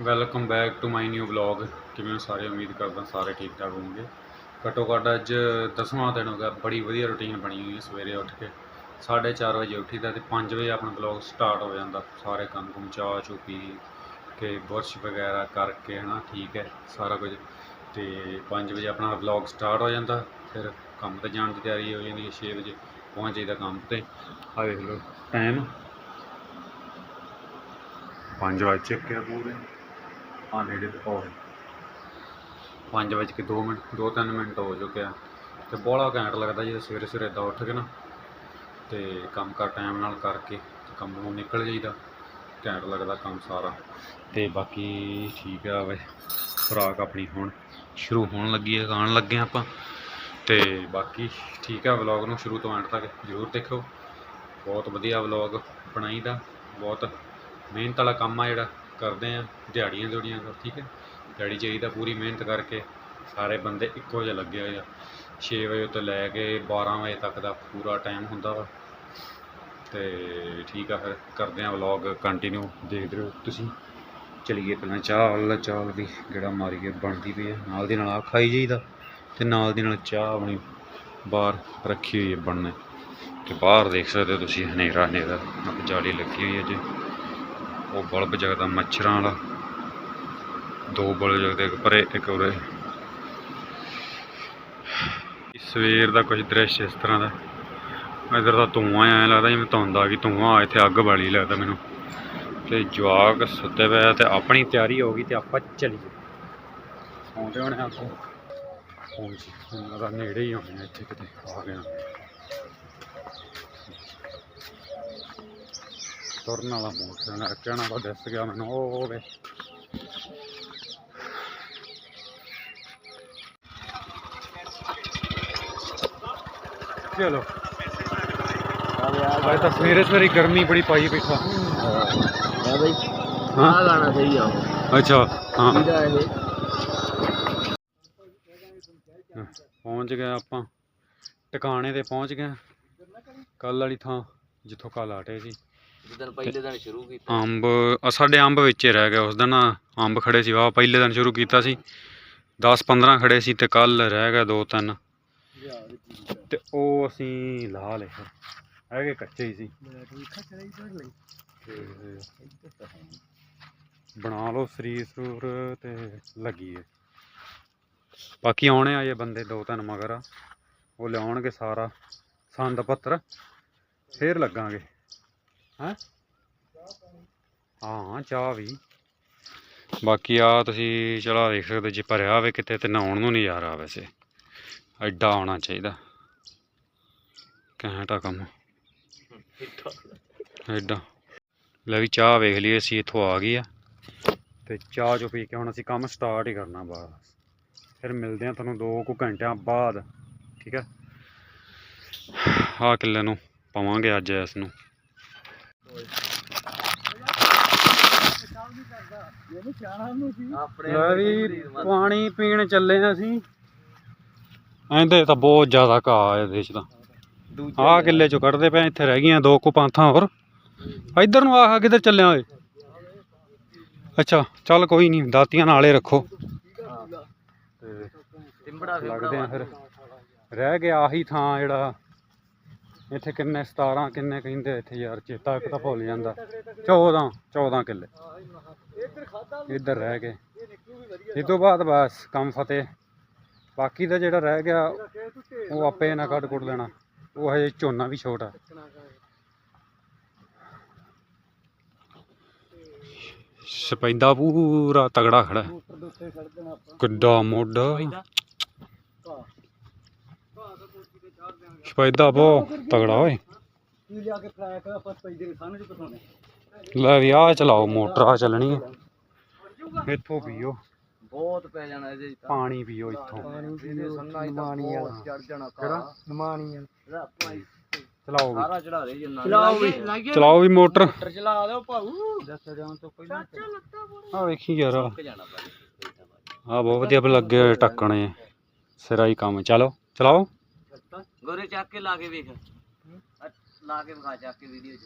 Welcome back to my new vlog ਕਿਵੇਂ ਹੋ ਸਾਰੇ? ਉਮੀਦ ਕਰਦਾ ਸਾਰੇ ਠੀਕ ਠਾਕ ਹੋਵੋਗੇ ਘੱਟੋ ਘੱਟ ਅੱਜ ਦਸਵਾਂ ਦਿਨ ਹੋ ਗਿਆ। ਬੜੀ ਵਧੀਆ ਰੁਟੀਨ ਬਣੀ ਹੋਈ ਹੈ ਸਵੇਰੇ ਉੱਠ ਕੇ। 4:30 ਵਜੇ ਉੱਠੀਦਾ ਤੇ 5 ਵਜੇ ਆਪਣਾ ਵਲੌਗ ਸਟਾਰਟ ਹੋ ਜਾਂਦਾ। ਸਾਰੇ ਕੰਮ ਕੁਮ ਚਾਹ ਚੂ ਪੀ ਕੇ ਬੁਰਸ਼ ਵਗੈਰਾ ਕਰਕੇ ਹਨਾ, ਠੀਕ ਹੈ, ਸਾਰਾ ਕੁਝ। ਤੇ 5 ਵਜੇ ਆਪਣਾ ਵਲੌਗ ਸਟਾਰਟ ਹੋ ਜਾਂਦਾ। ਫਿਰ ਕੰਮ ਤੇ ਜਾਣ ਦੀ ਤਿਆਰੀ ਹੋ ਜਾਂਦੀ ਹੈ। 6 ਵਜੇ ਪਹੁੰਚ ਜਾਈਦਾ ਕੰਮ ਤੇ। ਆ ਵੇਖ ਲਓ ਟਾਈਮ 5 ਵਜੇ ਚੱਕਿਆ ਪੂਰੇ। ਆ ਨੇੜੇ ਪਹੁੰਚ ਪੰਜ ਵੱਜ ਕੇ 2 ਮਿੰਟ 2-3 ਮਿੰਟ ਹੋ ਚੁੱਕਿਆ। ਤੇ ਬੋਲਾ ਘੈਂਟ ਲੱਗਦਾ ਜਦੋਂ ਸਵੇਰੇ ਸਵੇਰੇ ਦਾ ਉੱਠ ਕੇ ਨਾ, ਤੇ ਕੰਮ ਕਰ ਟਾਈਮ ਨਾਲ ਕਰਕੇ ਤੇ ਕੰਮ ਨੂੰ ਨਿਕਲ ਜਾਈਦਾ। ਘੈਂਟ ਲੱਗਦਾ ਕੰਮ ਸਾਰਾ। ਤੇ ਬਾਕੀ ਠੀਕ ਆ ਵੇ ਖੁਰਾਕ ਆਪਣੀ ਹੁਣ ਸ਼ੁਰੂ ਹੋਣ ਲੱਗੀ ਹੈ ਖਾਣ ਲੱਗੇ ਹਾਂ ਆਪਾਂ। ਤੇ ਬਾਕੀ ਠੀਕ ਆ ਵਲੌਗ ਨੂੰ ਸ਼ੁਰੂ ਤੋਂ ਐਂਡ ਤੱਕ ਜ਼ਰੂਰ ਦੇਖੋ। ਬਹੁਤ ਵਧੀਆ ਵਲੌਗ ਬਣਾਈਦਾ, ਬਹੁਤ ਮਿਹਨਤ ਵਾਲਾ ਕੰਮ ਆ ਜਿਹੜਾ। ਕਰਦੇ ਆ, ਦਿਹਾੜੀਆਂ ਦਿਹੜੀਆਂ ਕਰ, ਠੀਕ ਹੈ? ਦਿਹਾੜੀ ਚਾਹੀਦਾ ਪੂਰੀ ਮਿਹਨਤ ਕਰਕੇ, ਸਾਰੇ ਬੰਦੇ ਇੱਕੋ ਜਿਹੇ ਲੱਗੇ ਹੋਏ ਆ। 6 ਵਜੇ ਤੋਂ ਲੈ ਕੇ 12 ਵਜੇ ਤੱਕ ਦਾ ਪੂਰਾ ਟਾਈਮ ਹੁੰਦਾ ਵਾ। ਤੇ ਠੀਕ ਆ ਫਿਰ, ਕਰਦੇ ਆ ਵਲੌਗ ਕੰਟੀਨਿਊ ਦੇਖਦੇ ਰਹੋ ਤੁਸੀਂ। ਚਲੀਏ ਪਹਿਲਾਂ ਚਾਹ ਵਾਲਾ ਚਾਹ ਦੀ ਗੇੜਾ ਮਾਰੀਏ, ਬਣਦੀ ਪਈ ਆ। ਨਾਲ ਦੀ ਨਾਲ ਆ ਖਾਈ ਜਾਈਦਾ, ਤੇ ਨਾਲ ਦੀ ਨਾਲ ਚਾਹ ਆਪਣੀ ਬਾਹਰ ਰੱਖੀ ਹੋਈ ਹੈ ਬਣਨੇ। ਤੇ ਬਾਹਰ ਦੇਖ ਸਕਦੇ ਹੋ ਤੁਸੀਂ ਹਨੇਰਾ ਹਨੇਰਾ ਜਾਲੀ ਲੱਗੀ ਹੋਈ ਹੈ ਜੀ। ਉਹ ਬਲਬ ਜਗਦਾ ਮੱਛਰਾਂ ਵਾਲਾ। ਦੋ ਬਲਬ ਜਗਦੇ ਇੱਕ ਪਰੇ, ਇੱਕ ਉਰੇ। ਸਵੇਰ ਦਾ ਕੁਝ ਦ੍ਰਿਸ਼ ਇਸ ਤਰ੍ਹਾਂ ਦਾ। ਇਧਰ ਦਾ ਧੂੰਆਂ ਐ ਲੱਗਦਾ ਜਿਵੇਂ ਧੁੰਦਾ ਕਿ ਗਈ। ਧੂੰਆਂ ਇੱਥੇ ਅੱਗ ਬਾਲੀ ਲੱਗਦਾ ਮੈਨੂੰ। ਤੇ ਜਵਾਕ ਸੁੱਤੇ ਪਏ ਤੇ ਆਪਣੀ ਤਿਆਰੀ ਹੋ ਗਈ ਤੇ ਆਪਾਂ ਚੱਲੀਏ। ਆਉਂਦੇ ਹੋਣੇ ਆਪਾਂ ਪਹੁੰਚ ਦਾ ਨੇੜੇ ਹੀ ਹੋਣੇ ਇੱਥੇ ਕਿਤੇ। ਆ ਗਏ ਤੁਰਨ ਵਾਲਾ ਮੋਟਰ ਕਹਿਣਾ ਤਾਂ ਦੱਸ ਗਿਆ ਮੈਨੂੰ ਉਹ ਵੇ ਚਲੋ ਅੱਜ ਤਾਂ ਸਵੇਰੇ ਸਵੇਰੇ ਗਰਮੀ ਬੜੀ ਪਾਈ ਬੈਠਾ ਹਾਂ ਬਈ ਹਾਂ ਗਾਣਾ ਸਹੀ ਆ ਅੱਛਾ ਹਾਂ ਪਹੁੰਚ ਗਏ ਆਪਾਂ ਟਿਕਾਣੇ ਤੇ ਪਹੁੰਚ ਗਏ ਕੱਲ ਵਾਲੀ ਥਾਂ ਜਿੱਥੋਂ ਕੱਲ ਆਟੇ ਸੀ ਜਿੱਦਣ ਪਹਿਲੇ ਦਿਨ ਸ਼ੁਰੂ ਕੀਤਾ ਅੰਬ ਆ ਸਾਡੇ ਅੰਬ ਵਿੱਚ ਹੀ ਰਹਿ ਗਏ ਉਸ ਦਿਨ ਅੰਬ ਖੜੇ ਸੀ, ਵਾਹ, ਪਹਿਲੇ ਦਿਨ ਸ਼ੁਰੂ ਕੀਤਾ ਸੀ। 10 15 ਖੜੇ ਸੀ ਤੇ ਕੱਲ ਰਹਿ ਗਏ ਦੋ ਤਿੰਨ। ਤੇ ਉਹ ਅਸੀਂ ਲਾ ਲਏ। ਫਿਰ। ਹੈਗੇ ਕੱਚੇ ਹੀ ਸੀ। ਤੇ ਬਣਾ ਲਓ ਸਰੀਰ ਸਰੂਰ ਤੇ ਲੱਗੀਏ। ਬਾਕੀ ਆਉਣੇ ਆ ਜੇ ਬੰਦੇ ਦੋ ਤਿੰਨ ਮਗਰ। ਆ ਉਹ ਲਿਆਉਣਗੇ ਸਾਰਾ ਸੰਦ ਪੱਤਰ, ਫੇਰ ਲੱਗਾਂਗੇ। ਹੈਂ? ਹਾਂ ਚਾਹ ਵੀ। ਬਾਕੀ ਆ ਤੁਸੀਂ ਚਲਾ ਦੇਖ ਸਕਦੇ ਜੇ ਭਰਿਆ ਹੋਵੇ ਕਿਤੇ ਤੇ ਨਹਾਉਣ ਨੂੰ ਨਹੀਂ ਯਾਰ ਆ ਵੈਸੇ। ਐਡਾ ਆਉਣਾ ਚਾਹੀਦਾ। ਘੈਂਟ ਆ ਕੰਮ। ਐਡਾ। ਲੈ ਵੀ ਚਾਹ ਵੇਖ ਲਈ ਅਸੀਂ ਇੱਥੋਂ ਆ ਗਈ ਆ। ਤੇ ਚਾਹ ਚੋ ਪੀ ਕੇ ਹੁਣ ਅਸੀਂ ਕੰਮ ਸਟਾਰਟ ਹੀ ਕਰਨਾ ਬਸ। ਫਿਰ ਮਿਲਦੇ ਆ ਤੁਹਾਨੂੰ 2 ਕੁ ਘੰਟਿਆਂ ਬਾਅਦ ਠੀਕ ਹੈ? ਆਹ ਕਿੱਲੇ ਨੂੰ ਪਾਵਾਂਗੇ ਅੱਜ ਇਸ ਨੂੰ। ਆਪਣੇ ਲੈ ਵੀ ਪਾਣੀ ਪੀਣ ਚੱਲੇ ਆ ਅਸੀਂ। ਐਂਦੇ ਤਾਂ ਬਹੁਤ ਜ਼ਿਆਦਾ ਘਾਹ ਆ ਇਹਦੇ ਚ ਤਾਂ। ਆਹ ਕਿੱਲੇ ਚੋਂ ਕੱਢਦੇ ਪਏ ਇੱਥੇ ਰਹਿ ਗਈਆਂ ਦੋ ਕੁ ਪਾਂਥਾਂ ਹੋਰ। ਇੱਧਰ ਨੂੰ ਆਹ ਕਿੱਧਰ ਚੱਲਿਆ ਓਏ? ਅੱਛਾ ਚੱਲ ਕੋਈ ਨਹੀਂ ਦਾਤੀਆਂ ਨਾਲੇ ਰੱਖੋ। ਤੇ ਟਿੰਬੜਾ ਲੱਗਦੇ ਆ ਫਿਰ। ਰਹਿ ਗਿਆ ਆਹੀ ਥਾਂ ਜਿਹੜਾ ਇੱਥੇ ਕਿੰਨੇ 17 ਕਿੰਨੇ ਕਹਿੰਦੇ ਇੱਥੇ ਯਾਰ ਚੇਤਾ ਇੱਕ ਤਾਂ ਭੁੱਲ ਜਾਂਦਾ। 14 14 ਕਿੱਲੇ। ਇੱਧਰ ਰਹਿ ਗਏ। ਇਹ ਤੋਂ ਬਾਅਦ ਬਸ ਕੰਮ ਫਤਿਹ। ਬਾਕੀ ਦਾ ਜਿਹੜਾ ਰਹਿ ਗਿਆ, ਉਹ ਆਪੇ ਨਾ ਕੱਢ ਕੁੱਟ ਲੈਣਾ। ਉਹ ਹਜੇ ਝੋਨਾ ਵੀ ਛੋਟਾ। ਸਪੈਦਾ ਪੂਰਾ ਤਗੜਾ ਖੜਾ। ਹੈ। ਕਿੱਡਾ ਮੋਢਾ। ਸਪੈਦਾ ਬਹੁਤ ਤਗੜਾ ਓਏ। ਲੈ ਵੀ ਆ ਚਲਾਓ ਮੋਟਰ ਆ ਚੱਲਣੀ ਹੈ ਇੱਥੋਂ ਪੀਓ। ਬਹੁਤ ਪੈ ਜਾਣਾ ਇਹਦੇ ਚ ਤਾਂ। ਪਾਣੀ ਪੀਓ ਇੱਥੋਂ। ਇਹਦੇ ਸੰਨਾ ਹੀ ਤਾਂ ਬਹੁਤ ਚੜ ਜਾਣਾ ਕਿਹੜਾ? ਆਪਣਾ ਹੀ। ਚਲਾਓ ਵੀ। ਸਾਰਾ ਚੜਾ ਦੇ ਜਿੰਨਾ ਚਲਾਓ ਵੀ। ਚਲਾਓ ਵੀ ਮੋਟਰ। ਮੋਟਰ ਚਲਾ ਦਿਓ ਭਾਊ। ਦੱਸ ਜਾਣ ਤੋਂ ਪਹਿਲਾਂ ਆ ਵੇਖੀ ਯਾਰ। ਆ ਟੁੱਕ ਜਾਣਾ ਭਾਈ ਬਹੁਤ ਵਧੀਆ ਲੱਗੇ ਹੋਏ ਟੱਕਣੇ। ਸਿਰਾ ਹੀ ਕੰਮ। ਚਲੋ ਚਲਾਓ। ਗੋਰੇ ਚੱਕ ਕੇ ਲਾ ਕੇ ਵੇਖ। ਅ- ਲਾ ਕੇ ਵਿਖਾ ਚੱਕ ਕੇ ਵੀਡੀਓ ਚ।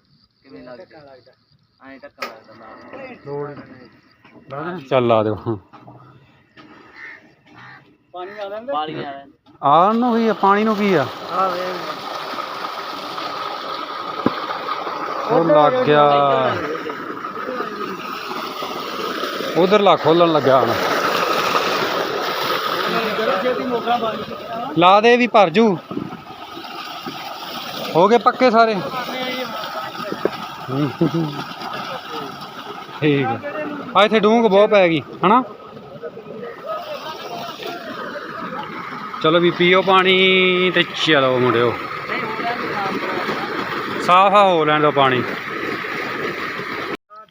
ਕਿਵੇਂ ਲੱਗਦਾ। ਐਂ ਟੱਕਾ ਲੱਗਦਾ ਲਾ ਚੱਲ ਲਾ ਦਿਓ। ਹਾਂ ਪਾਣੀ ਆ ਲੈਂਦਾ ਪਾਣੀ ਆ ਲੈਂਦਾ ਆਹ ਨੂੰ ਵੀ ਆ, ਪਾਣੀ ਨੂੰ ਕੀ ਆ। ਆ ਵੇ ਉਹ ਲੱਗ ਗਿਆ। ਉਧਰ ਲਾ ਖੋਲਣ ਲੱਗਿਆ ਹੁਣ। ਛੇਤੀ ਲਾ ਦੇ ਵੀ ਭਰ ਜੂ। ਹੋ ਗਏ ਪੱਕੇ ਸਾਰੇ? ਠੀਕ ਆ। ਆ ਇੱਥੇ ਡੂੰਘ ਬਹੁਤ ਪੈ ਗਈ ਹਨਾ? ਚਲੋ ਵੀ ਪੀਓ ਪਾਣੀ ਤੇ ਚਲੋ ਮੁੰਡਿਓ। ਸਾਫ਼ ਹੋ ਲੈਣ ਦਿਓ ਪਾਣੀ।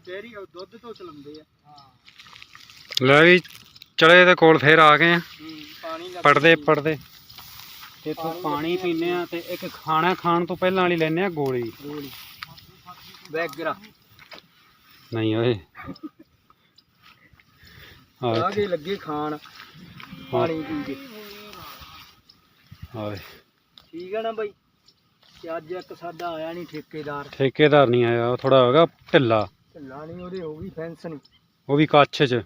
ਡੇਰੀ ਦੁੱਧ ਤੋਂ ਚਲੰਦੇ ਆ ਲੈ ਵੀ ਚਲੇ ਦੇ ਕੋਲ ਫੇਰ ਆ ਗਏ ਆ। ਪਾਣੀ ਪੜਦੇ। ਇੱਥੋਂ ਪਾਣੀ ਪੀਨੇ ਆ ਤੇ ਇੱਕ ਖਾਣਾ ਖਾਣ ਤੋਂ ਪਹਿਲਾਂ ਵਾਲੀ ਲੈਨੇ ਆ ਗੋਲੀ। ਗੋਲੀ। ਬੈਗਰਾ ਨਹੀਂ ਓਏ। ਆ ਕੇ ਲੱਗੇ ਖਾਣ। ਪਾਣੀ ਪੀ ਕੇ। ਹਾਏ। ਠੀਕ ਆ ਨਾ ਬਾਈ? ਤੇ ਅੱਜ ਇੱਕ ਸਾਡਾ ਆਇਆ ਨਹੀਂ ਠੇਕੇਦਾਰ। ਠੇਕੇਦਾਰ ਨਹੀਂ ਆਇਆ ਉਹ ਥੋੜਾ ਹੋਗਾ ਢਿੱਲਾ। ਢਿੱਲਾ ਨਹੀਂ ਉਹਦੇ ਹੋ ਗਈ ਫੈਂਸ ਨਹੀਂ ਉਹ ਵੀ ਕੱਛ ਚ।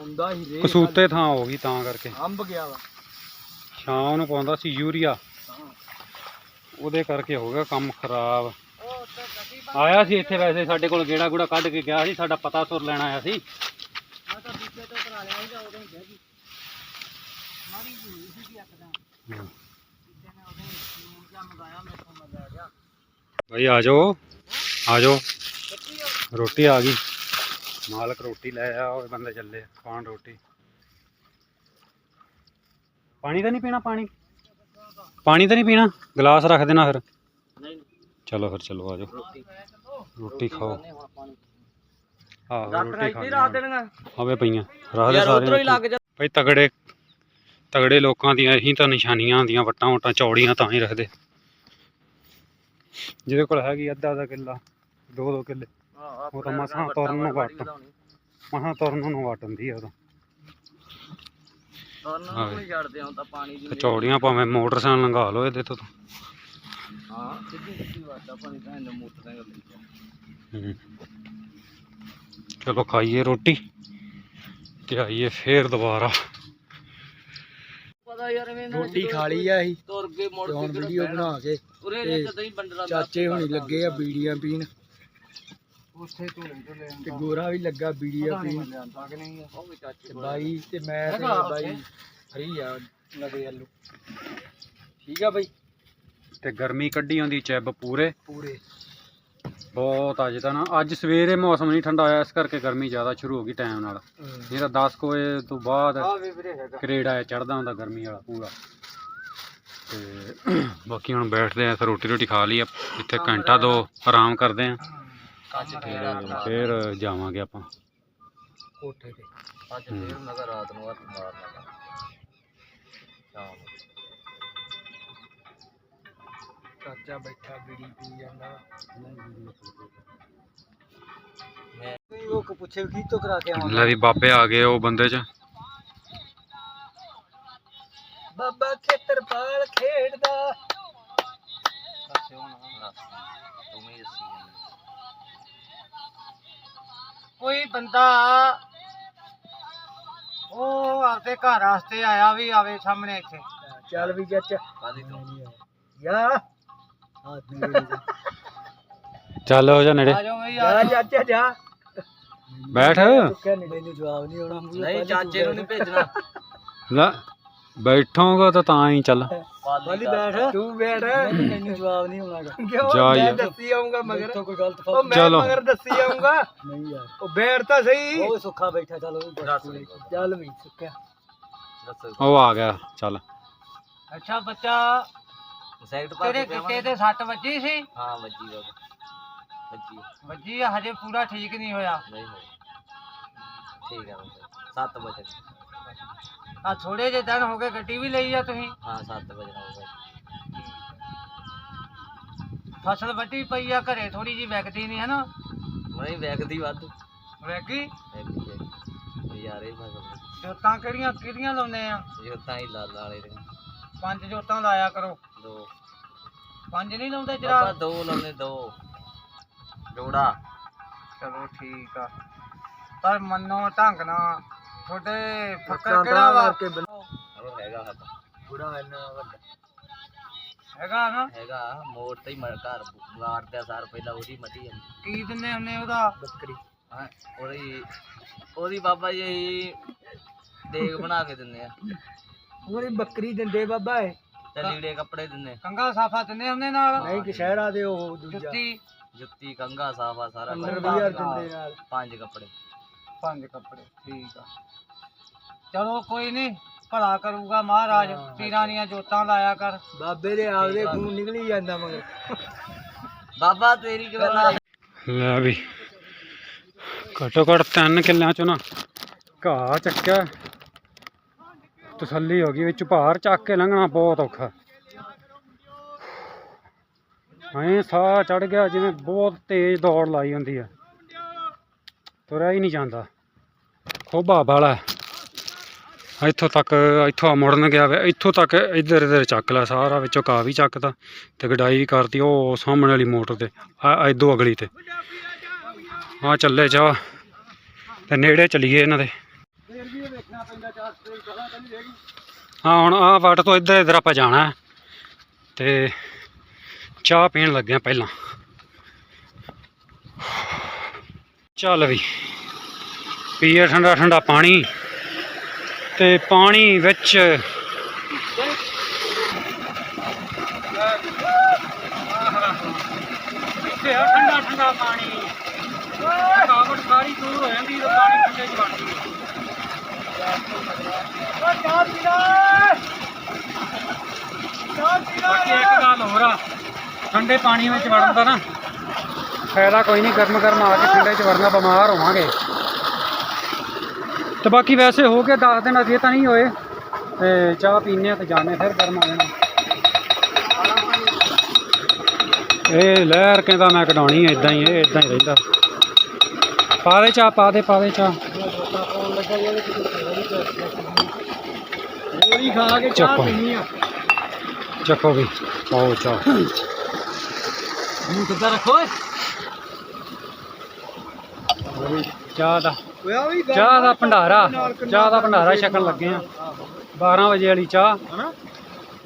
ਹੁੰਦਾ ਹੀ ਰੇ ਕਸੂਤੇ ਥਾਂ ਹੋ ਗਈ ਤਾਂ ਕਰਕੇ। ਅੰਬ ਗਿਆ ਵਾ। ਸ਼ਾਮ ਨੂੰ ਪਾਉਂਦਾ ਸੀ ਯੂਰੀਆ। ਹਾਂ ਉਹਦੇ ਕਰਕੇ ਹੋ ਗਿਆ ਕੰਮ ਖਰਾਬ। ਆਇਆ ਸੀ ਇੱਥੇ ਵੈਸੇ ਸਾਡੇ ਕੋਲ ਗੇੜਾ ਗੂੜਾ ਕੱਢ ਕੇ ਗਿਆ ਸੀ, ਸਾਡਾ ਪਤਾ ਸੁਰ ਲੈਣ ਆਇਆ ਸੀ। ਭਾਈ ਆ ਜਾਓ ਆ ਜਾਓ। ਰੋਟੀ ਆ ਗਈ। ਮਾਲਕ ਰੋਟੀ ਲੈ ਆ, ਉਹ ਬੰਦੇ ਚੱਲੇ ਖਾਣ ਰੋਟੀ। ਪਾਣੀ ਤਾਂ ਨਹੀਂ ਪੀਣਾ ਪਾਣੀ? ਪਾਣੀ ਤਾਂ ਨਹੀਂ ਪੀਣਾ? ਗਲਾਸ ਰੱਖ ਦੇਣਾ ਫਿਰ। ਚਲੋ ਫਿਰ ਚਲੋ ਆ ਜਾਓ। ਰੋਟੀ। ਖਾਓ। ਰੱਖ ਰੋਟੀ ਇੱਥੇ ਖਾ ਹੀ ਰੱਖ ਦੇਣਗਾ ਆਵੇ ਪਈਆਂ। ਰੱਖ ਦੇ ਹੀ ਸਾਰੇ ਭਾਈ ਤਗੜੇ ਤਗੜੇ ਲੋਕਾਂ ਦੀਆਂ ਇਹੀ ਤਾਂ ਨਿਸ਼ਾਨੀਆਂ ਹੁੰਦੀਆਂ ਵੱਟਾਂ ਵਟਾਂ ਚੌੜੀਆਂ ਤਾਂ ਹੀ ਰੱਖਦੇ ਜਿਹਦੇ ਕੋਲ ਹੈਗੀ ਅੱਧਾ ਅੱਧਾ ਕਿੱਲਾ ਦੋ ਦੋ ਕਿੱਲੇ। ਉਹ ਤਾਂ ਮਸਾਂ ਤੁਰਨ ਨੂੰ ਵੱਟ। ਮਹਾਂ ਤੁਰਨ ਨੂੰ ਵੱਟ ਹੁੰਦੀ ਆ ਤੁਰਨ ਹਾਂ। ਨੂੰ ਨਹੀਂ ਛੱਡਦੇ ਹੁਣ ਤਾਂ ਪਾਣੀ ਦੀ ਤੇ ਚੌੜੀਆਂ ਭਾਵੇਂ ਮੋਟਰਸਾਈਕਲ ਲੰਘਾ ਲਓ ਇਹਦੇ ਤੋਂ ਤਾਂ। ਹਾਂ ਸਿੱਧੀ ਸਿੱਧੀ ਵਾਟਾ ਪਾਣੀ ਤਾਂ ਇਹਨੇ ਮੋਟਰਸਾਈਕਲ ਤੇ ਹਮ। ਚਲੋ ਖਾਈਏ ਰੋਟੀ ਤੇ ਆਈਏ ਫੇਰ ਦੁਬਾਰਾ ਪਤਾ ਯਾਰ ਰੋਟੀ ਖਾ ਲਈ ਆ ਅਸੀਂ ਤੁਰ ਕੇ ਮੁੜ ਕੇ ਵੀਡੀਓ। ਬਣਾ ਕੇ ਉਰੇ ਦਹੀਂ ਬੰਡਲਾਂ ਚਾਚੇ ਹੁਣੀ ਲੱਗੇ ਆ ਬੀੜੀਆਂ ਪੀਣ ਉੱਥੇ ਤੋਂ ਗੋਰਾ ਵੀ ਲੱਗਾ ਲਿਆਂਦਾ ਕਿ ਨਹੀਂ ਉਹ ਵੀ ਚਾਚੇ ਤੇ ਕੋਲ। ਬਾਈ ਤੇ ਮੈਂ ਤੇ ਹੈਗਾ ਬਾਈ ਫਰੀ ਆ ਨਵੇਂ ਵੱਲੋਂ ਠੀਕ ਆ ਬਾਈ। ਤੇ ਗਰਮੀ ਕੱਢੀ ਆਉਂਦੀ ਚੈਬ ਪੂਰੇ। ਪੂਰੇ। ਬਹੁਤ ਅੱਜ ਤਾਂ ਨਾ ਅੱਜ ਸਵੇਰੇ ਮੌਸਮ ਨਹੀਂ ਠੰਡਾ ਹੋਇਆ ਇਸ ਕਰਕੇ ਗਰਮੀ ਜ਼ਿਆਦਾ ਸ਼ੁਰੂ ਹੋ ਗਈ ਟਾਈਮ ਨਾਲ। ਨਹੀਂ ਤਾਂ 10 ਕੁ ਵਜੇ ਤੋਂ ਬਾਅਦ ਆ ਵੀ ਵੀਰੇ ਹੈਗਾ। ਕਰੇਡ ਆਇਆ ਚੜਦਾ ਹੁੰਦਾ ਗਰਮੀ ਵਾਲਾ ਪੂਰਾ। ਤੇ ਬਾਕੀ ਹੁਣ ਬੈਠਦੇ ਆ ਫਿਰ ਰੋਟੀ ਰੋਟੀ ਖਾ ਲਈ ਆ। ਇੱਥੇ ਘੰਟਾ ਦੋ ਆਰਾਮ ਕਰਦੇ ਆ। ਅੱਜ ਫੇਰ ਰਾਤ ਨੂੰ ਫਿਰ ਜਾਵਾਂਗੇ ਆਪਾਂ। ਕੋਠੇ ਤੇ। ਅੱਜ ਫੇਰ ਨਗਰ ਰਾਤ ਨੂੰ ਹੱਥ ਮਾਰਨਾ ਸ਼ਾਮ ਨੂੰ ਚਾਚਾ ਬੈਠਾ ਬੀੜੀ ਪੀ ਜਾਂਦਾ। ਮੈਂ ਉਹ ਕੋ ਪੁੱਛੇ ਕੀ ਤੋਂ ਕਰਾ ਕੇ ਲੈ ਵੀ ਬਾਬੇ ਆ ਗਏ ਉਹ ਬੰਦੇ ਚ। ਬਾਬਾ ਖੇਤਰਪਾਲ ਖੇਡਦਾ। ਪਾਸੇ ਹੋਣਾ ਤੂੰ ਵੀ ਦੱਸੀ ਜਾਂਦਾ। ਕੋਈ ਬੰਦਾ ਉਹ ਆਪਦੇ ਘਰ ਵਾਸਤੇ ਆਇਆ ਵੀ ਆਵੇ ਸਾਹਮਣੇ ਇੱਥੇ। ਚੱਲ ਵੀ ਚਾਚਾ ਆ ਚੱਲ ਹੋ ਜਾ ਨੇੜੇ। ਜਾਓ ਬਈ ਆ ਚਾਚਾ ਜਾ। ਬੈਠ। ਨੇੜੇ ਨੂੰ ਜਵਾਬ ਨਹੀਂ ਆਉਣਾ। ਨਹੀਂ ਚਾਚੇ ਨੂੰ ਨਹੀਂ ਭੇਜਣਾ। ਲੈ ਬੈਠੋਗਾ ਤਾਂ ਤਾਂ ਹੀ ਚੱਲ ਬਾਲੀ ਬੈਠ ਤੂੰ ਬੈਠ ਮੈਨੂੰ ਜਵਾਬ ਨਹੀਂ ਆਉਣਾਗਾ ਕਿਉਂ ਜਾ ਮੈਂ ਯਾਰ। ਦੱਸੀ ਆਉਂਗਾ ਮਗਰ ਕੋਈ ਗਲਤ ਉਹ ਮੈਂ ਚਲੋ। ਮਗਰ ਦੱਸੀ ਆਉਂਗਾ ਨਹੀਂ ਯਾਰ ਉਹ ਬੈਠ ਤਾਂ ਸਹੀ ਉਹ ਸੁੱਖਾ ਬੈਠਾ ਚੱਲ ਉਹ ਦੱਸ ਚੱਲ ਵੀ ਸੁੱਕਿਆ ਦੱਸ ਉਹ ਆ ਗਿਆ ਚੱਲ ਅੱਛਾ ਬੱਚਾ ਸੈਕਟ ਪਾ ਤੇਰੇ ਕੇ ਗਿੱਟੇ ਤੇ ਸੱਟ ਵੱਜੀ ਸੀ ਹਾਂ ਵੱਜੀ ਬਾਬਾ ਵੱਜੀ ਵੱਜੀ ਆ, ਹਜੇ ਪੂਰਾ ਠੀਕ ਨਹੀਂ ਹੋਇਆ ਨਹੀਂ ਹੋਈ ਠੀਕ ਹੈ ਬਾਬਾ 7 ਵਜੇ ਆ ਥੋੜੇ ਜਿਹੇ ਦਿਨ ਹੋ ਗਏ ਗੱਡੀ ਵੀ ਲਈ ਆ ਤੁਸੀਂ। ਹਾਂ 7 ਵਜੇ ਹੋਊਗਾ ਫਸਲ ਵੱਢੀ ਪਈ ਆ ਘਰੇ ਥੋੜੀ ਜੀ ਵਿਕਦੀ ਨਹੀਂ ਹੈ ਨਾ ਨਹੀਂ ਵੇਖਦੀ ਵੱਧ। ਵਿਕੀ ਹੈ। ਯਾਰੇ ਫਸਲ ਜੋਤਾਂ ਕਿਹੜੀਆਂ ਕਿਹੜੀਆਂ ਲਾਉਂਦੇ ਆ? ਜੋ ਤਾਂ ਹੀ ਲਾਲ ਵਾਲੇ ਦੇ ਪੰਜ ਜੋਤਾਂ ਲਾਇਆ ਕਰੋ। ਦੋ। ਪੰਜ ਨਹੀਂ ਲਾਉਂਦੇ ਬਾਬਾ ਜਰਾ? ਦੋ ਲਾਉਣੇ ਦੋ। ਜੋੜਾ। ਚਲੋ ਠੀਕ ਆ। ਪਰ ਮੰਨੋ ਢੰਗ ਨਾਲ। ਤੁਹਾਡੇ ਫੱਕਰ ਕਿਹੜਾ ਵਾ? ਉਹ ਹੈਗਾ ਸਾਡਾ ਬੁੜਾ ਇੰਨਾ ਵੱਡਾ। ਹੈਗਾ ਨਾ? ਹੈਗਾ ਮੋੜ ਤੇ ਹੀ ਮਰ ਘਰ ਵਾਰਦਿਆ ਸਾਰ ਪਹਿਲਾਂ ਉਹਦੀ ਮੱਟੀ ਜਾਂਦੀ। ਕੀ ਦਿੰਨੇ ਹੁੰਨੇ ਉਹਦਾ? ਬੱਕਰੀ। ਹਾਂ ਉਹਦੀ ਉਹਦੀ ਬਾਬਾ ਜੀ ਅਸੀਂ ਦੇਗ ਬਣਾ ਕੇ ਦਿੰਦੇ ਆ। ਉਹਦੀ ਬੱਕਰੀ ਦਿੰਦੇ ਬਾਬਾ ਏ ਤੇ ਲੀੜੇ ਕੱਪੜੇ ਦਿੰਦੇ। ਕੰਗਾ ਸਾਫਾ ਦਿੰਦੇ ਹੁੰਦੇ ਨਾਲ? ਨਹੀਂ ਕਿ ਸ਼ਹਿਰਾ ਦੇ ਉਹ ਜੁੱਤੀ? ਜੁੱਤੀ ਕੰਗਾ ਸਾਫਾ ਸਾਰਾ ਕੁਛ। ਦਿੰਦੇ ਨਾਲ। ਪੰਜ ਕੱਪੜੇ। ਪੰਜ ਕੱਪੜੇ ਠੀਕ ਆ। ਚਲੋ ਕੋਈ ਨਹੀਂ ਭਲਾ ਕਰੂਗਾ ਮਹਾਰਾਜ ਪੀਰਾਂ ਦੀਆਂ ਜੋਤਾਂ ਲਾਇਆ ਕਰ। ਬਾਬੇ ਦੇ ਆਪਦੇ ਖੂਨ ਨਿਕਲੀ ਜਾਂਦਾ ਮਗਰ। ਬਾਬਾ ਤੇਰੀ ਕਿਰਪਾ ਲੈ ਵੀ ਘੱਟੋ ਘੱਟ ਤਿੰਨ ਕਿੱਲਿਆਂ ਚੋਂ ਨਾ ਘਾਹ ਚੱਕਿਆ। ਤਸੱਲੀ ਹੋ ਗਈ ਵਿੱਚ ਭਾਰ ਚੱਕ ਕੇ ਲੰਘਣਾ ਬਹੁਤ ਔਖਾ। ਐਂ ਸਾਹ ਚੜ ਗਿਆ ਜਿਵੇਂ ਬਹੁਤ ਤੇਜ਼ ਦੌੜ ਲਾਈ ਹੁੰਦੀ ਹੈ ਤੁਰਿਆ ਹੀ ਨਹੀਂ ਜਾਂਦਾ। ਖੋਬਾ ਵਾਲਾ ਇੱਥੋਂ ਤੱਕ, ਇੱਥੋਂ ਮੁੜਨ ਗਿਆ ਵੇ। ਇੱਥੋਂ ਤੱਕ ਇੱਧਰ ਇੱਧਰ ਚੱਕ ਲਿਆ, ਸਾਰਾ ਵਿੱਚੋਂ ਘਾਹ ਵੀ ਚੱਕਦਾ ਤੇ ਗਡਾਈ ਵੀ ਕਰਤੀ ਉਹ ਸਾਹਮਣੇ ਵਾਲੀ ਮੋਟਰ ਤੇ, ਆ ਇਦੋਂ ਅਗਲੀ ਤੇ। ਆ ਚੱਲੇ ਜਾ ਤੇ ਨੇੜੇ ਚਲੀਏ ਇਹਨਾਂ ਦੇ। ਹਾਂ, ਹੁਣ ਆ ਵਾਟ ਤੋਂ ਇੱਧਰ ਇੱਧਰ ਆਪਾਂ ਜਾਣਾ ਹੈ ਤੇ ਚਾਹ ਪੀਣ ਲੱਗੇ ਆ ਪਹਿਲਾਂ। ਚੱਲ ਵੀ। ਪੀਏ ਠੰਡਾ ਠੰਡਾ ਪਾਣੀ ਤੇ ਪਾਣੀ ਵਿੱਚ ਇੱਥੇ ਆ ਠੰਡਾ ਠੰਡਾ ਪਾਣੀ। ਥਕਾਵਟ ਸਾਰੀ ਦੂਰ ਹੋ ਜਾਂਦੀ ਜਦੋਂ ਪਾਣੀ ਠੰਡੇ ਚ ਵੜਦੀ। ਬਾਕੀ ਇੱਕ ਗੱਲ ਹੋਰ ਆ, ਠੰਡੇ ਪਾਣੀ ਵਿੱਚ ਵੜਨ ਦਾ ਨਾ। ਫਾਇਦਾ ਕੋਈ ਨਹੀਂ ਗਰਮ ਗਰਮ ਆ ਕੇ ਠੰਡੇ ਚ ਵੜਨਾ ਬਿਮਾਰ ਹੋਵਾਂਗੇ। ਤੇ ਬਾਕੀ ਵੈਸੇ ਹੋ ਕੇ 10 ਦਿਨ ਅਜੇ ਤਾਂ ਨਹੀਂ ਹੋਏ। ਤੇ ਚਾਹ ਆ ਤੇ ਜਾਣੇ ਫਿਰ ਗਰਮ ਆ ਜਾਣਾ। ਇਹ ਲਹਿਰ ਕਹਿੰਦਾ ਮੈਂ ਕਢਾਉਣੀ ਹੈ ਇਦਾਂ ਹੀ ਇਹ ਇਦਾਂ ਹੀ ਰਹਿੰਦਾ। ਪਾ ਦੇ ਚਾਹ ਪਾ ਦੇ ਪਾ ਦੇ ਚਾਹ। ਗੋਲੀ ਖਾ ਕੇ ਚਾਹ ਚਾਹ ਪੀਣੀ ਆ। ਚੱਕੋ ਵੀ। ਪਾਓ ਚਾਹ। ਮੂੰਹ ਕਿੱਦਾਂ ਰੱਖੋ ਚਾਹ ਦਾ ਚਾਹ ਦਾ ਭੰਡਾਰਾ ਚਾਹ ਦਾ ਭੰਡਾਰਾ ਛਕਣ ਲੱਗੇ ਆ। 12 ਵਜੇ ਵਾਲੀ ਚਾਹ।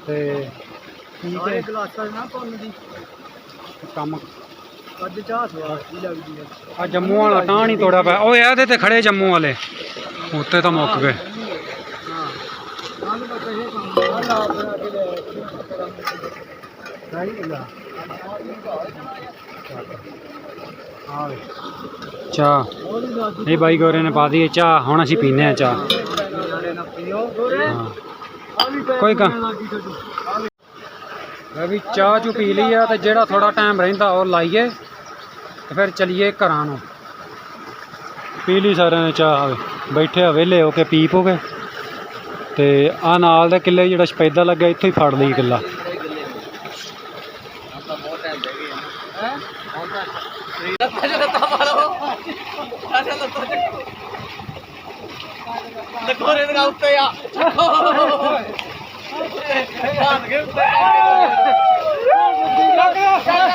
ਤੇ ਸਾਰੇ ਗਲਾਸਾਂ 'ਚ ਨਾ ਪਾਉਣ ਦੀ। ਕੰਮ। ਅੱਜ ਚਾਹ ਸਵਾਦ ਹੀ ਲੱਗਦੀ ਹੈ ਆ ਜੰਮੂ ਵਾਲਾ ਤਾਂ ਨਹੀਂ ਤੋੜਾ ਪਿਆ। ਓਏ ਇਹਦੇ ਤੇ ਖੜੇ ਜੰਮੂ ਵਾਲੇ। ਉੱਤੇ ਤਾਂ ਮੁੱਕ ਗਏ। ਸਾਨੂੰ ਪਤਾ ਚਾਹ। ਉਹਦੀ ਇਹ ਬਾਈ, ਗੋਰੇ ਨੇ ਪਾ ਦੀ ਚਾਹ, ਹੁਣ ਅਸੀਂ ਪੀਨੇ ਆ ਚਾਹ। ਕੋਈ ਕੰਮ- ਮੈਂ ਵੀ ਚਾਹ ਚੂ ਪੀ ਲਈ ਆ ਤੇ ਜਿਹੜਾ ਥੋੜਾ ਟਾਈਮ ਰਹਿੰਦਾ ਉਹ ਲਾਈਏ ਤੇ ਫਿਰ ਚਲੀਏ ਘਰਾਂ ਨੂੰ। ਪੀ ਲਈ ਸਾਰਿਆਂ ਨੇ ਚਾਹ ਆਵੇ ਬੈਠੇ ਆ ਵਿਹਲੇ ਹੋ ਕੇ ਪੀ ਪੋਗੇ ਤੇ ਆ ਨਾਲ ਦਾ ਕਿੱਲੇ ਜਿਹੜਾ ਸਪੈਦਾ ਲੱਗਾ ਇੱਥੋਂ ਹੀ ਫੜ ਲਈ ਕਿੱਲਾ ਆਪਾਂ ਬਹੁਤ ਟਾਈਮ ਬਹਿ ਗਏ ਹੈ ਹੁਣ ਤਾਂ ਲੱਤਾਂ ਚ ਲੱਤਾਂ ਮਾਰੋ ਅੱਛਾ ਲੱਤਾਂ ਚ ਨਕੋਰੇ ਦੇ ਉੱਤੇ ਆ। ਬਾਤ ਕੇ ਉੱਤੇ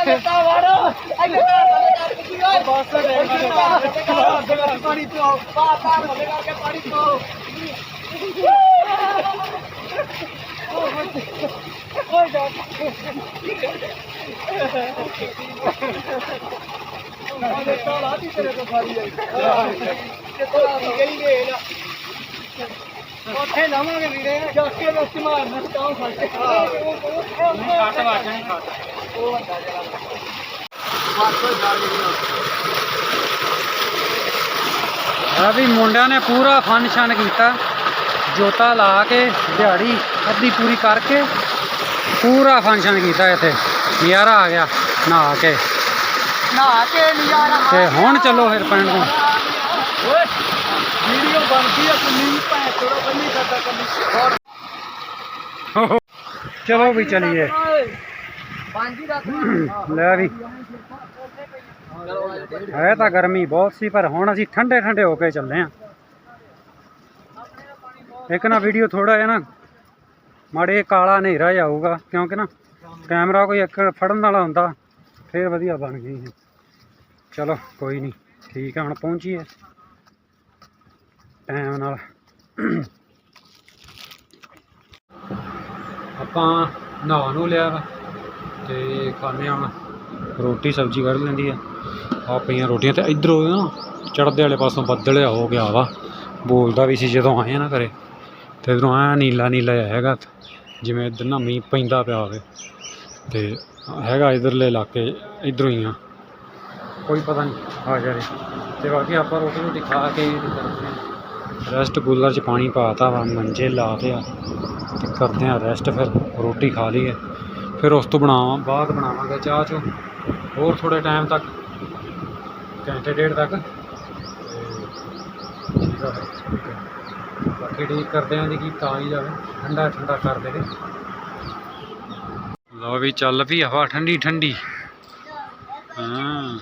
ਲੱਤਾਂ ਮਾਰੋ ਇੱਥੇ ਤਾਂ ਕਰ ਕੁੱਤੀ ਓਏ ਬਸ ਪਾਣੀ ਪੀਓ ਬਾਤਾਂ ਹੋਲੇ ਕਰਕੇ ਪਾਣੀ ਪੀਓ ਉੱਥੇ ਲਾਵਾਂਗੇ ਵੀਰੇ। ਜਾ ਕੇ ਰਸਤ ਮਾਰਨਾ ਤਾਂ ਫੜ ਕੇ ਕੱਟ ਵਾਜਣੀ ਕੱਟ ਆ ਵੀ ਮੁੰਡਿਆਂ ਨੇ ਪੂਰਾ ਫਨ-ਸ਼ਨ ਕੀਤਾ। ਜੋਤਾ ਲਾ ਕੇ ਦਿਹਾੜੀ ਅੱਧੀ ਪੂਰੀ ਕਰਕੇ ਪੂਰਾ ਫੰਕਸ਼ਨ ਕੀਤਾ ਇੱਥੇ। ਨਜ਼ਾਰਾ ਆ ਗਿਆ ਨਹਾ ਕੇ। ਨਹਾ ਕੇ ਨਜ਼ਾਰਾ ਤੇ ਹੁਣ ਚੱਲੋ ਫਿਰ ਪਿੰਡ ਨੂੰ। ਓਏ। ਵੀਡੀਓ ਬਣਦੀ ਆ ਕਿੰਨੀ ਭੈਣ ਥੋੜਾ ਬੰਨੀ ਕਰਦਾ ਕੰਨੀ ਚਲੋ ਵੀ ਚਲੀਏ। ਬਾਂਜੀ ਦਾ ਲੈ। ਵੀ। ਹੈ ਤਾਂ ਗਰਮੀ ਬਹੁਤ ਸੀ ਪਰ ਹੁਣ ਅਸੀਂ ਠੰਡੇ ਠੰਡੇ ਹੋ ਕੇ ਚੱਲੇ ਆ। ਇੱਕ ਨਾ ਵੀਡੀਓ ਥੋੜਾ ਜਿਹਾ ਨਾ ਮਾੜੇ ਕਾਲਾ ਹਨੇਰਾ ਜਾਊਗਾ ਕਿਉਂਕਿ ਨਾ ਕੈਮਰਾ ਕੋਈ ਇੱਕ ਫੜਨ ਵਾਲਾ ਹੁੰਦਾ ਫੇਰ ਵਧੀਆ ਬਣ ਗਈ। ਚਲੋ ਕੋਈ ਨਹੀਂ ਠੀਕ ਆ ਹੁਣ ਪਹੁੰਚੀਏ। ਟਾਈਮ ਨਾਲ। ਆਪਾਂ ਨਹਾ ਨੂੰ ਲਿਆ ਵਾ ਤੇ ਖਾਣੇ ਹੁਣ। ਰੋਟੀ ਸਬਜ਼ੀ ਕੱਢ ਲੈਂਦੀ ਆ। ਆ ਪਈਆਂ ਰੋਟੀਆਂ ਤੇ ਇਧਰੋਂ ਨਾ ਚੜ੍ਹਦੇ ਵਾਲੇ ਪਾਸੋਂ ਬੱਦਲ ਹੋ ਗਿਆ ਵਾ। ਬੋਲਦਾ ਵੀ ਸੀ ਜਦੋਂ ਆਏ ਆ ਨਾ ਘਰੇ। ਤੇ ਇਧਰੋਂ ਆ ਨੀਲਾ ਨੀਲਾ ਜਿਹਾ ਹੈਗਾ ਜਿਵੇਂ ਇੱਧਰ ਨਾ ਮੀਂਹ ਪੈਂਦਾ ਪਿਆ ਹੋਵੇ। ਤੇ ਹੈਗਾ ਇਧਰਲੇ ਇਲਾਕੇ, ਇਧਰੋਂ ਹੀ ਆ। ਕੋਈ ਪਤਾ ਨਹੀਂ, ਆ ਜਾਰੇ ਤੇ ਬਾਕੀ ਆਪਾਂ ਰੋਟੀ ਰੋਟੀ ਖਾ ਕੇ ਕਰਦੇ ਰੈਸਟ ਕੂਲਰ 'ਚ ਪਾਣੀ ਪਾਤਾ ਵਾ, ਮੰਜੇ ਲਾ ਤੇ ਆ ਤੇ ਕਰਦੇ ਆ ਰੈਸਟ, ਫਿਰ ਰੋਟੀ ਖਾ ਲਈਏ ਫਿਰ ਉਸ ਤੋਂ ਬਣਾਵਾਂ, ਬਾਅਦ ਬਣਾਵਾਂਗੇ ਚਾਹ ਚੋ। ਹੋਰ ਥੋੜੇ ਟਾਈਮ ਤੱਕ, ਘੰਟੇ ਡੇਢ ਤੱਕ। ਠੀਕ ਆ ਬਾਕੀ ਠੀਕ ਕਰਦੇ ਆਂ ਜੀ ਕੀ ਤਾਂ ਹੀ ਜਾਵੇ, ਠੰਡਾ ਠੰਡਾ ਕਰ ਦੇਵੇ। ਲਓ ਵੀ ਚੱਲ ਵੀ ਹਵਾ, ਠੰਡੀ ਠੰਡੀ। ਹਾਂ।